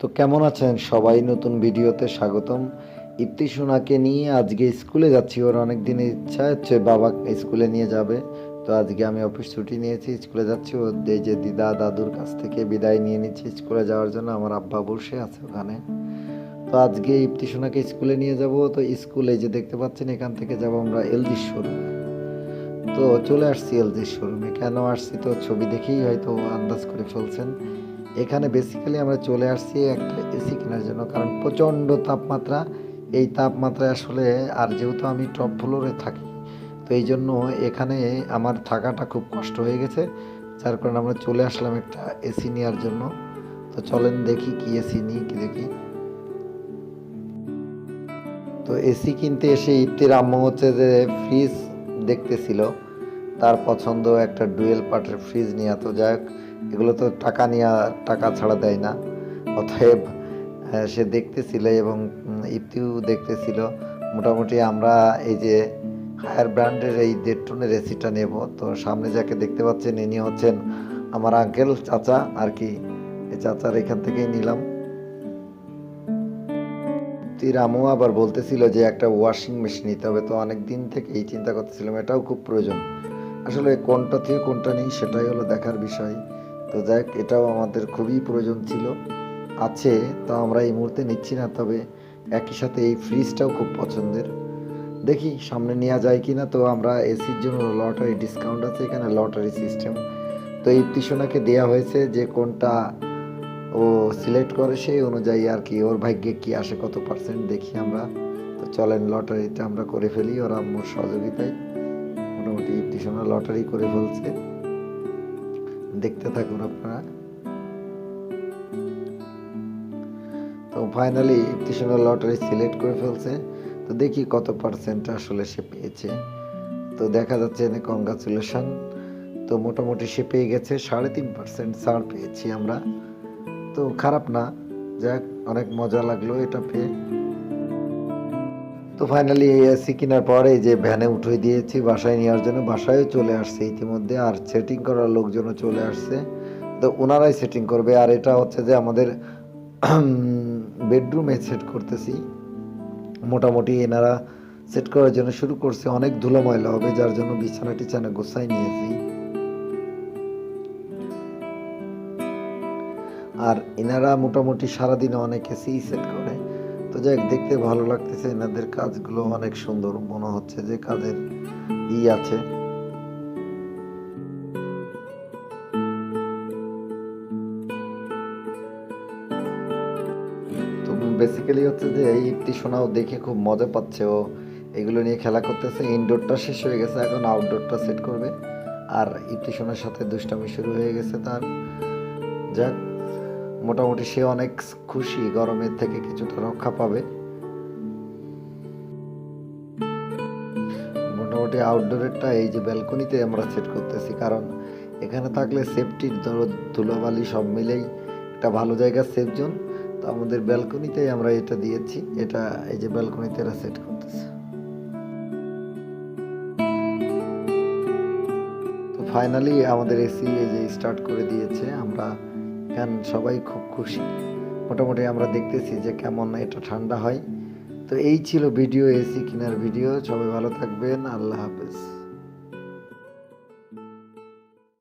তো কেমন আছেন সবাই? নতুন ভিডিওতে স্বাগতম। ইপ্তি সোনাকে নিয়ে আজকে স্কুলে যাচ্ছি। ওর অনেক দিনের ইচ্ছা হচ্ছে বাবা স্কুলে নিয়ে যাবে। তো আজকে আমি অফিস ছুটি নিয়েছি, স্কুলে যাচ্ছি। ও এই যে দিদা দাদুর কাছ থেকে বিদায় নিয়ে নিচ্ছি স্কুলে যাওয়ার জন্য। আমার আব্বা বসে আছে ওখানে। তো আজকে ইপ্তি সোনাকে স্কুলে নিয়ে যাব। তো স্কুলে যে দেখতে পাচ্ছেন, এখান থেকে যাব আমরা এলজি শোরুমে। তো চলে আসছি এলজি শোরুমে। কেন আসছি তো ছবি দেখেই হয়তো আন্দাজ করে ফেলছেন। এখানে বেসিক্যালি আমরা চলে আসছি একটা এসি কেনার জন্য, কারণ প্রচণ্ড তাপমাত্রা। এই তাপমাত্রায় আসলে আর যেহেতু আমি টপ ফ্লোরে থাকি, তো এই জন্য এখানে আমার থাকাটা খুব কষ্ট হয়ে গেছে। যার কারণে আমরা চলে আসলাম একটা এসি নেওয়ার জন্য। তো চলেন দেখি কি এসি নিই, কি দেখি। তো এসি কিনতে এসে ইপ্তির আম্মু হচ্ছে যে ফ্রিজ দেখতেছিল। তার পছন্দ একটা ডুয়েল পার্টের ফ্রিজ নিয়ে, তো যাই এগুলো তো টাকা নিয়ে টাকা ছাড়া দেয় না। অতএব আহ, সে দেখতেছিল এবং উম, ইপ্তিও দেখতেছিল। মোটামুটি আমরা এই যে হায়ার ব্র্যান্ডের এই দেড় টনের এসিটা নেব। তো সামনে যাকে দেখতে পাচ্ছেন ইনি হচ্ছেন আমার আঙ্কেল চাচা আর কি। এই চাচার এখান থেকেই নিলাম। রামু আবার বলতেছিল যে একটা ওয়াশিং মেশিন নিতে হবে। তো অনেক দিন থেকেই চিন্তা করতেছিলাম এটাও খুব প্রয়োজন। আসলে কোনটা থেকে কোনটা নেই সেটাই হলো দেখার বিষয়। তো যাই হোক, এটাও আমাদের খুবই প্রয়োজন ছিল। আছে তো আমরা এই মুহূর্তে নিচ্ছি না তবে একই সাথে এই ফ্রিজটাও খুব পছন্দের। দেখি সামনে নেওয়া যায় কি না তো আমরা এসির জন্য লটারি ডিসকাউন্ট আছে এখানে লটারি সিস্টেম। তো এই টিশনাকে দেওয়া হয়েছে যে কোনটা ও সিলেক্ট করে সেই অনুযায়ী আর কি ওর ভাগ্যে কি আসে কত পার্সেন্ট দেখি আমরা। তো চলেন লটারিটা আমরা করে ফেলি ওরা আম্মুর সহযোগিতায়। মোটামুটি টিশনা লটারি করে ফেলছে। দেখতে থাকুন আপনারা। তো ফাইনালি টিশনা লটারি সিলেক্ট করে ফেলছে। তো দেখি কত পার্সেন্ট আসলে সে পেয়েছে। তো দেখা যাচ্ছে এনে কংগ্রাচুলেশন তো মোটামুটি সে পেয়ে গেছে, সাড়ে তিন পার্সেন্ট ছাড় পেয়েছি আমরা। তো খারাপ না, যাক, অনেক মজা লাগল এটা পেয়ে। তো ফাইনালি এই এসি কেনার পরে যে ভ্যানে উঠে দিয়েছি, বাসায় নেওয়ার জন্য, বাসায়ও চলে আসছে ইতিমধ্যে, আর সেটিং করার লোকজনও চলে আসছে। তো ওনারাই সেটিং করবে, আর এটা হচ্ছে যে আমাদের বেডরুমে সেট করতেছি। মোটামুটি এনারা সেট করার জন্য শুরু করছে, অনেক ধুলো ময়লা হবে, যার জন্য বিছানা টিছানা গোছাই নিয়েছি। আর এনারা মোটামুটি সারাদিনে অনেক এসি সেট করে। তো দেখতে ভালো লাগতেছে, এনাদের কাজগুলো অনেক সুন্দর। মনে হচ্ছে যে কাজের ই আছে। তো বেসিক্যালি হচ্ছে যে এই একটি সোনাও দেখে খুব মজা পাচ্ছে ও। এগুলো নিয়ে খেলা করতেছে ইনডোরটা শেষ হয়ে গেছে, এখন আউটডোরটা সেট করবে। আর ইপ্তি সোনার সাথে দুষ্টামি শুরু হয়ে গেছে তার। যাক মোটামুটি সে অনেক খুশি, গরমের থেকে কিছুটা রক্ষা পাবে। মোটামুটি আউটডোরেরটা এই যে ব্যালকনিতে আমরা সেট করতেছি, কারণ এখানে থাকলে সেফটির ধরো ধুলোবালি সব মিলেই একটা ভালো জায়গা সেফ জোন তো আমাদের ব্যালকনিতেই আমরা এটা দিয়েছি, এটা এই যে ব্যালকনিতে এরা সেট করতেছে। তো ফাইনালি আমাদের এসি এই যে স্টার্ট করে দিয়েছে, আমরা এখান সবাই খুব খুশি। মোটামুটি আমরা দেখতেছি যে কেমন এটা ঠান্ডা হয়। তো এই ছিল ভিডিও, এসি কেনার ভিডিও। সবাই ভালো থাকবেন। আল্লাহ হাফেজ।